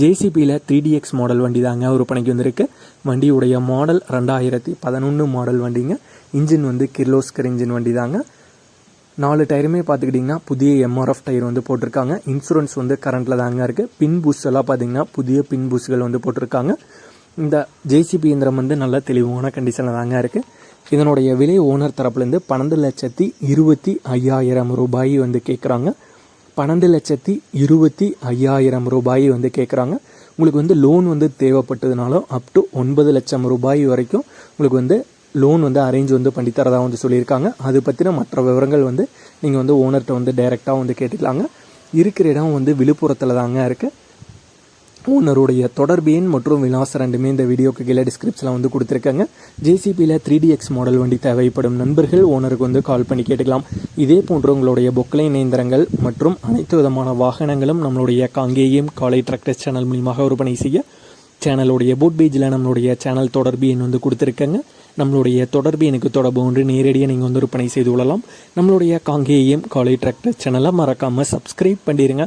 ஜேசிபியில் three dx model வண்டி தாங்க விற்பனைக்கு வந்திருக்கு. வண்டியுடைய மாடல் ரெண்டாயிரத்தி பதினொன்று மாடல் வண்டிங்க. இன்ஜின் வந்து கிர்லோஸ்கர் இன்ஜின் வண்டி தாங்க. நாலு டயருமே பார்த்துக்கிட்டிங்கன்னா புதிய எம்ஆர்எஃப் டயர் வந்து போட்டிருக்காங்க. இன்சூரன்ஸ் வந்து கரண்ட்டில் தாங்க இருக்குது பின் பூஸ் எல்லாம் பார்த்தீங்கன்னா புதிய பின் பூஸ்கள் வந்து போட்டிருக்காங்க. இந்த ஜேசிபி இயந்திரம் வந்து நல்ல தெளிவான கண்டிஷனில் தாங்க இருக்குது இதனுடைய விலை ஓனர் தரப்புலேருந்து பன்னெண்டு லட்சத்தி இருபத்தி ஐயாயிரம் ரூபாய் வந்து கேட்குறாங்க பன்னெண்டு லட்சத்தி இருபத்தி ஐயாயிரம் ரூபாய் வந்து கேட்குறாங்க உங்களுக்கு வந்து லோன் வந்து தேவைப்பட்டதுனாலும் அப் டு ஒன்பது லட்சம் ரூபாய் வரைக்கும் உங்களுக்கு வந்து லோன் வந்து அரேஞ்ச் வந்து பண்ணி வந்து சொல்லியிருக்காங்க. அது பற்றின மற்ற விவரங்கள் வந்து நீங்கள் வந்து ஓனர்கிட்ட வந்து டைரெக்டாக வந்து கேட்டுக்கலாங்க. இருக்கிற இடம் வந்து விழுப்புரத்தில் தாங்க இருக்குது ஓனருடைய தொடர்பு எண் மற்றும் விலாசம் ரெண்டுமே இந்த வீடியோக்கு கீழே டிஸ்கிரிப்ஷனில் வந்து கொடுத்துருக்காங்க. ஜேசிபியில் த்ரீ டிஎக்ஸ் மாடல் வண்டி தேவைப்படும் நண்பர்கள் ஓனருக்கு வந்து கால் பண்ணி கேட்டுக்கலாம். இதே போன்று உங்களுடைய பொக்லை இயந்திரங்கள் மற்றும் அனைத்து விதமான வாகனங்களும் நம்மளுடைய காங்கேயம் காலை டிராக்டர்ஸ் சேனல் மூலியமாக விற்பனை செய்ய சேனலுடைய போட் பேஜில் நம்மளுடைய சேனல் தொடர்பு எண் வந்து கொடுத்துருக்காங்க. நம்மளுடைய தொடர்பு எனக்கு தொடர்பு ஒன்று நேரடியாக நீங்கள் வந்து விற்பனை செய்து கொள்ளலாம். நம்மளுடைய காங்கேயம் காலை டிராக்டர் சேனலை மறக்காமல் சப்ஸ்கிரைப் பண்ணிடுங்க